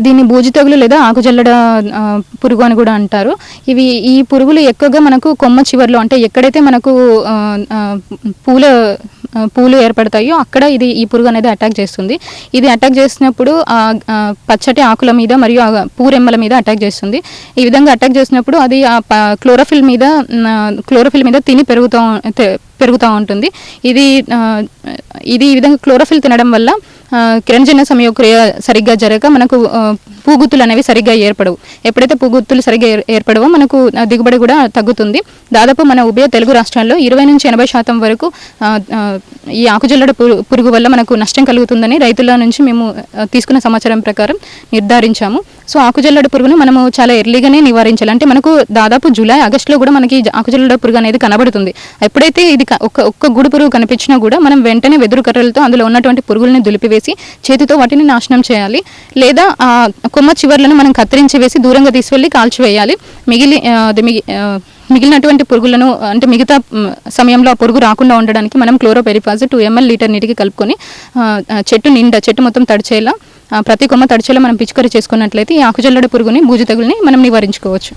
దీన్ని బూజు తెగులు లేదా ఆకుజల్లడ పురుగు అని కూడా అంటారు. ఇవి ఈ పురుగులు ఎక్కువగా మనకు కొమ్మ చివర్లో అంటే ఎక్కడైతే మనకు పూల పూలు ఏర్పడతాయో అక్కడ ఇది ఈ పురుగు అనేది అటాక్ చేస్తుంది. ఇది అటాక్ చేసినప్పుడు ఆ పచ్చటి ఆకుల మీద మరియు ఆ పూరెమ్మల మీద అటాక్ చేస్తుంది. ఈ విధంగా అటాక్ చేసినప్పుడు అది ఆ ప- క్లోరోఫిల్ మీద క్లోరోఫిల్ మీద తిని పెరుగుతూ పెరుగుతూ ఉంటుంది. ఇది ఇది ఈ విధంగా క్లోరోఫిల్ తినడం వల్ల కిరణజన్య సమయక్రియ సరిగ్గా జరగక మనకు ఆ, పూగుత్తులు అనేవి సరిగ్గా ఏర్పడవు. ఎప్పుడైతే పూగుత్తులు సరిగ్గా ఏర్పడవో మనకు దిగుబడి కూడా తగ్గుతుంది. దాదాపు మన ఉభయ తెలుగు రాష్ట్రాల్లో ఇరవై నుంచి ఎనభై శాతం వరకు ఈ ఆకుజల్లడ పురుగు వల్ల మనకు నష్టం కలుగుతుందని రైతుల నుంచి మేము తీసుకున్న సమాచారం ప్రకారం నిర్ధారించాము. సో ఆకుజల్లడ పురుగును మనము చాలా ఎర్లీగానే నివారించాలి. అంటే మనకు దాదాపు జూలై ఆగస్టులో కూడా మనకి ఆకుజల్లడ పురుగు అనేది కనబడుతుంది. ఎప్పుడైతే ఇది ఒక్క ఒక్క గుడి పురుగు కనిపించినా కూడా మనం వెంటనే వెదురు కర్రలతో అందులో ఉన్నటువంటి పురుగుల్ని దులిపివేసి చేతితో వాటిని నాశనం చేయాలి. లేదా ఆ కొమ్మ చివర్లను మనం కత్తిరించి వేసి దూరంగా తీసుకెళ్ళి కాల్చివేయాలి. మిగిలి అది మిగిలినటువంటి పురుగులను అంటే మిగతా సమయంలో ఆ పురుగు రాకుండా ఉండడానికి మనం క్లోరోపెరిఫాజ్ టూ ఎంఎల్ లీటర్ నీటికి కలుపుకొని చెట్టు నిండా చెట్టు మొత్తం తడిచేలా ప్రతి కొమ్మ తడిచేలా మనం పిచికరి చేసుకున్నట్లయితే ఈ ఆకుజల్లడ పురుగుని బూజు తెగుల్ని మనం నివారించుకోవచ్చు.